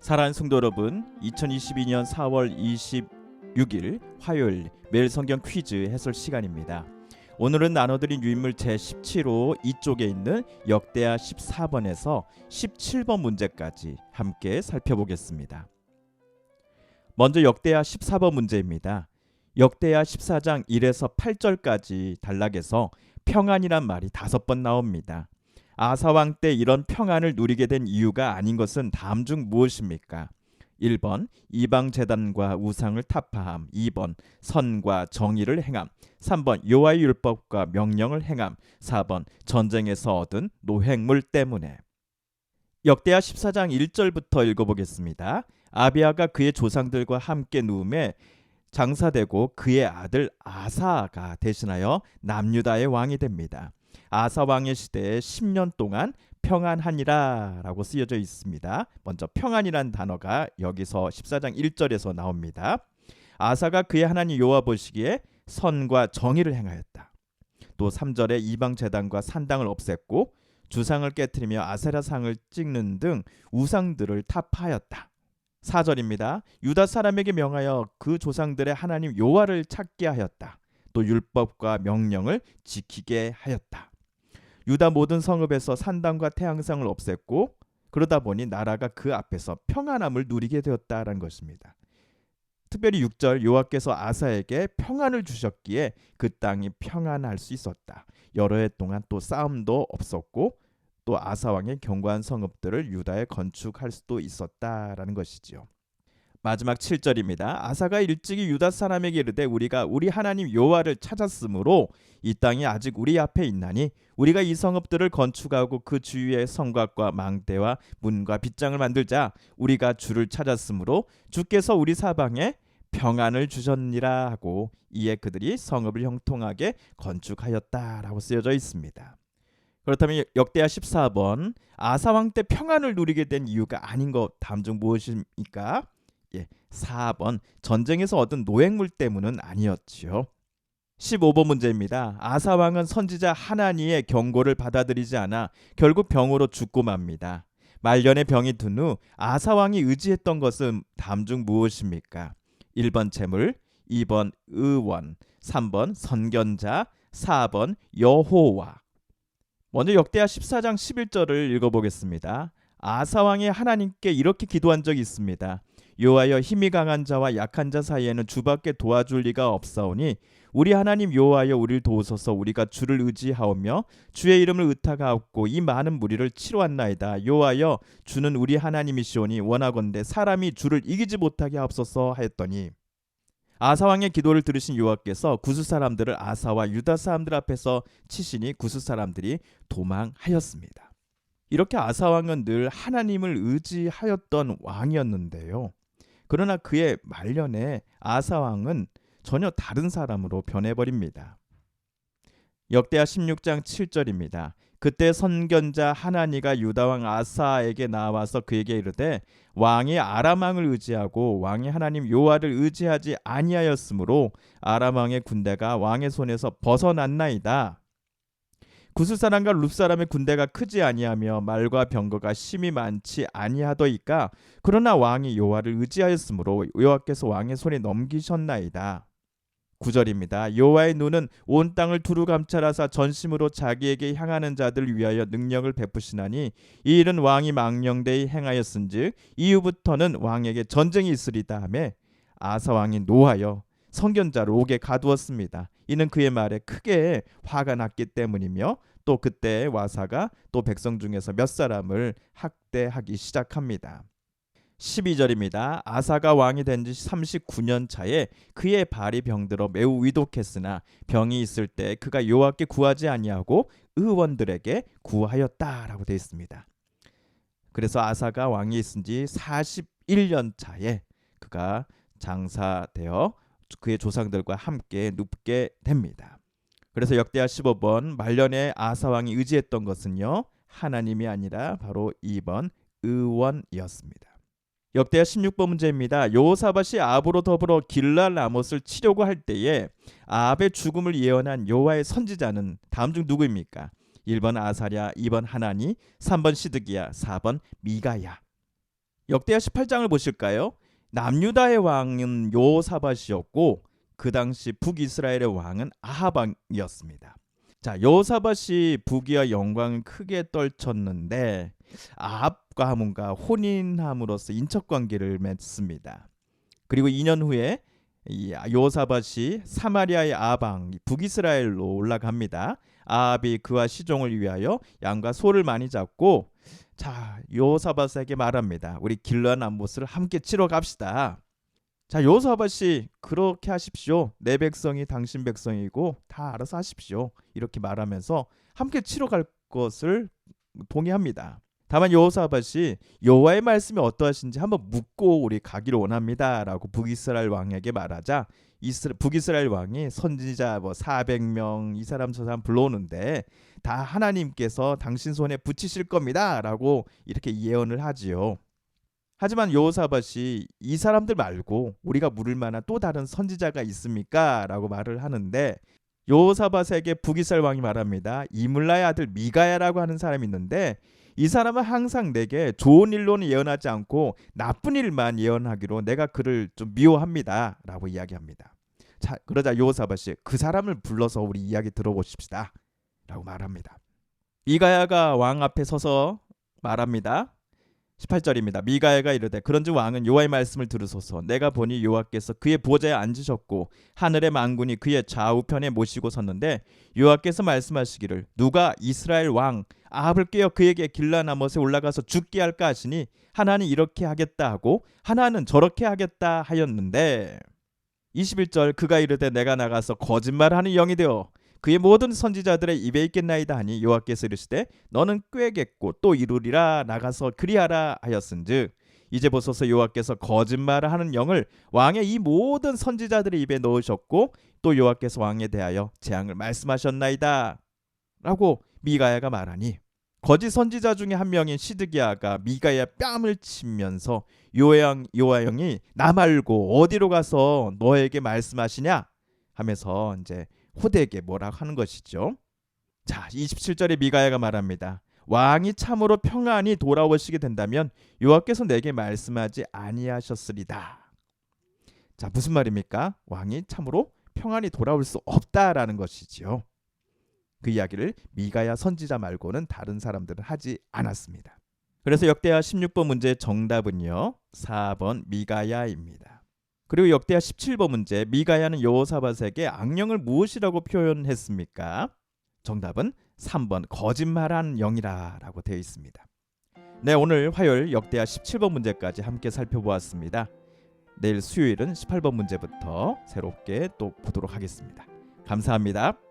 사랑하는 성도 여러분, 2022년 4월 26일 화요일 매일 성경 퀴즈 해설 시간입니다. 오늘은 나눠드린 유인물 제17호 이쪽에 있는 역대하 14번에서 17번 문제까지 함께 살펴보겠습니다. 먼저 역대하 14번 문제입니다. 역대하 14장 1에서 8절까지 단락에서 평안이란 말이 다섯 번 나옵니다. 아사왕 때 이런 평안을 누리게 된 이유가 아닌 것은 다음 중 무엇입니까? 1번 이방 제단과 우상을 타파함 2번 선과 정의를 행함 3번 여호와의 율법과 명령을 행함 4번 전쟁에서 얻은 노획물 때문에 역대하 14장 1절부터 읽어보겠습니다. 아비아가 그의 조상들과 함께 누움에 장사되고 그의 아들 아사가 대신하여 남유다의 왕이 됩니다. 아사 왕의 시대에 10년 동안 평안하니라라고 쓰여져 있습니다. 먼저 평안이란 단어가 여기서 14장 1절에서 나옵니다. 아사가 그의 하나님 여호와 보시기에 선과 정의를 행하였다. 또 3절에 이방 제단과 산당을 없앴고 주상을 깨뜨리며 아세라상을 찍는 등 우상들을 타파하였다. 4절입니다. 유다 사람에게 명하여 그 조상들의 하나님 여호와를 찾게 하였다. 또 율법과 명령을 지키게 하였다. 유다 모든 성읍에서 산당과 태양상을 없앴고 그러다 보니 나라가 그 앞에서 평안함을 누리게 되었다라는 것입니다. 특별히 6절 여호와께서 아사에게 평안을 주셨기에 그 땅이 평안할 수 있었다. 여러 해 동안 또 싸움도 없었고 또 아사 왕의 견고한 성읍들을 유다에 건축할 수도 있었다라는 것이지요. 마지막 7절입니다. 아사가 일찍이 유다 사람에게 이르되 우리가 우리 하나님 여호와를 찾았으므로 이 땅이 아직 우리 앞에 있나니 우리가 이 성읍들을 건축하고 그 주위에 성곽과 망대와 문과 빗장을 만들자 우리가 주를 찾았으므로 주께서 우리 사방에 평안을 주셨니라 하고 이에 그들이 성읍을 형통하게 건축하였다라고 쓰여져 있습니다. 그렇다면 역대하 14번 아사 왕 때 평안을 누리게 된 이유가 아닌 것 다음 중 무엇입니까? 예, 4번 전쟁에서 얻은 노획물 때문은 아니었지요. 15번 문제입니다. 아사 왕은 선지자 하나니의 경고를 받아들이지 않아 결국 병으로 죽고 맙니다. 말년에 병이 든 후 아사 왕이 의지했던 것은 다음 중 무엇입니까? 1번 재물, 2번 의원, 3번 선견자, 4번 여호와. 먼저 역대하 14장 11절을 읽어보겠습니다. 아사 왕이 하나님께 이렇게 기도한 적이 있습니다. 여호와여 힘이 강한 자와 약한 자 사이에는 주밖에 도와줄 리가 없사오니 우리 하나님 여호와여 우리를 도우소서 우리가 주를 의지하오며 주의 이름을 의탁하옵고 이 많은 무리를 치러왔나이다 여호와여 주는 우리 하나님이시오니 원하건대 사람이 주를 이기지 못하게 하옵소서 하였더니 아사 왕의 기도를 들으신 여호와께서 구스 사람들을 아사와 유다 사람들 앞에서 치시니 구스 사람들이 도망하였습니다. 이렇게 아사 왕은 늘 하나님을 의지하였던 왕이었는데요. 그러나 그의 말년에 아사 왕은 전혀 다른 사람으로 변해버립니다. 역대하 16장 7절입니다. 그때 선견자 하나니가 유다 왕 아사에게 나와서 그에게 이르되 왕이 아람 왕을 의지하고 왕이 하나님 여호와를 의지하지 아니하였으므로 아람 왕의 군대가 왕의 손에서 벗어났나이다. 구스 사람과 룹 사람의 군대가 크지 아니하며 말과 병거가 심이 많지 아니하더이까 그러나 왕이 여호와를 의지하였으므로 여호와께서 왕의 손에 넘기셨나이다. 9절입니다. 여호와의 눈은 온 땅을 두루 감찰하사 전심으로 자기에게 향하는 자들 위하여 능력을 베푸시나니 이 일은 왕이 망령되이 행하였은즉 이후부터는 왕에게 전쟁이 있으리다 하매 아사 왕이 노하여 선견자를 옥에 가두었습니다. 이는 그의 말에 크게 화가 났기 때문이며 또 그때 와사가 또 백성 중에서 몇 사람을 학대하기 시작합니다. 12절입니다. 아사가 왕이 된 지 39년 차에 그의 발이 병들어 매우 위독했으나 병이 있을 때 그가 여호와께 구하지 아니하고 의원들에게 구하였다라고 되어 있습니다. 그래서 아사가 왕이 있은 지 41년 차에 그가 장사되어 그의 조상들과 함께 눕게 됩니다. 그래서 역대하 15번 말년에 아사 왕이 의지했던 것은요 하나님이 아니라 바로 2번 의원이었습니다. 역대하 16번 문제입니다. 여호사밧이 아합으로 더불어 길랄 라못을 치려고 할 때에 아합의 죽음을 예언한 여호와의 선지자는 다음 중 누구입니까? 1번 아사랴, 2번 하나니, 3번 시드기야, 4번 미가야. 역대하 18장을 보실까요? 남유다의 왕은 요사밭이었고 그 당시 북이스라엘의 왕은 아하방이었습니다. 자, 요사밭이 북이와 영광을 크게 떨쳤는데 아합과 하문과 혼인함으로써 인척 관계를 맺습니다. 그리고 2년 후에 이 요사밭이 사마리아의 아방 북이스라엘로 올라갑니다. 아합이 그와 시종을 위하여 양과 소를 많이 잡고 자 요사밭에게 말합니다. 우리 길러한 암못을 함께 치러 갑시다. 자 요사밭이 그렇게 하십시오. 내 백성이 당신 백성이고 다 알아서 하십시오. 이렇게 말하면서 함께 치러 갈 것을 동의합니다. 다만 여호사밧이 여호와의 말씀이 어떠하신지 한번 묻고 우리 가기를 원합니다라고 북이스라엘 왕에게 말하자 이스라, 북이스라엘 왕이 선지자 뭐 400명 이 사람 저 사람 불러오는데 다 하나님께서 당신 손에 붙이실 겁니다라고 이렇게 예언을 하지요. 하지만 여호사밧이 이 사람들 말고 우리가 물을 만한 또 다른 선지자가 있습니까?라고 말을 하는데 여호사밧에게 북이스라엘 왕이 말합니다. 이물라의 아들 미가야라고 하는 사람이 있는데 이 사람은 항상 내게 좋은 일로는 예언하지 않고 나쁜 일만 예언하기로 내가 그를 좀 미워합니다라고 이야기합니다. 자, 그러자 요사밭이 그 사람을 불러서 우리 이야기 들어보십시다라고 말합니다. 미가야가 왕 앞에 서서 말합니다. 18절입니다. 미가야가 이르되 그런즉 왕은 여호와의 말씀을 들으소서 내가 보니 여호와께서 그의 보좌에 앉으셨고 하늘의 만군이 그의 좌우편에 모시고 섰는데 여호와께서 말씀하시기를 누가 이스라엘 왕 아합을 깨어 그에게 길라나못에 올라가서 죽게 할까 하시니 하나는 이렇게 하겠다 하고 하나는 저렇게 하겠다 하였는데 21절 그가 이르되 내가 나가서 거짓말하는 영이 되어 그의 모든 선지자들의 입에 있겠나이다 하니 여호와께서 이르시되 너는 꾀겠고 또 이루리라 나가서 그리하라 하였은즉 이제 보소서 여호와께서 거짓말을 하는 영을 왕의 이 모든 선지자들의 입에 넣으셨고 또 여호와께서 왕에 대하여 재앙을 말씀하셨나이다 라고 미가야가 말하니 거짓 선지자 중에 한 명인 시드기야가 미가야 뺨을 치면서 요양 요아영이 나 말고 어디로 가서 너에게 말씀하시냐 하면서 이제 호대에게 뭐라고 하는 것이죠. 자, 27절에 미가야가 말합니다. 왕이 참으로 평안히 돌아오시게 된다면 여호와께서 내게 말씀하지 아니하셨으리다. 자, 무슨 말입니까? 왕이 참으로 평안히 돌아올 수 없다라는 것이지요. 그 이야기를 미가야 선지자 말고는 다른 사람들은 하지 않았습니다. 그래서 역대하 16번 문제의 정답은요. 4번 미가야입니다. 그리고 역대하 17번 문제 미가야는 여호사밧에게 악령을 무엇이라고 표현했습니까? 정답은 3번 거짓말한 영이라라고 되어 있습니다. 네, 오늘 화요일 역대하 17번 문제까지 함께 살펴보았습니다. 내일 수요일은 18번 문제부터 새롭게 또 보도록 하겠습니다. 감사합니다.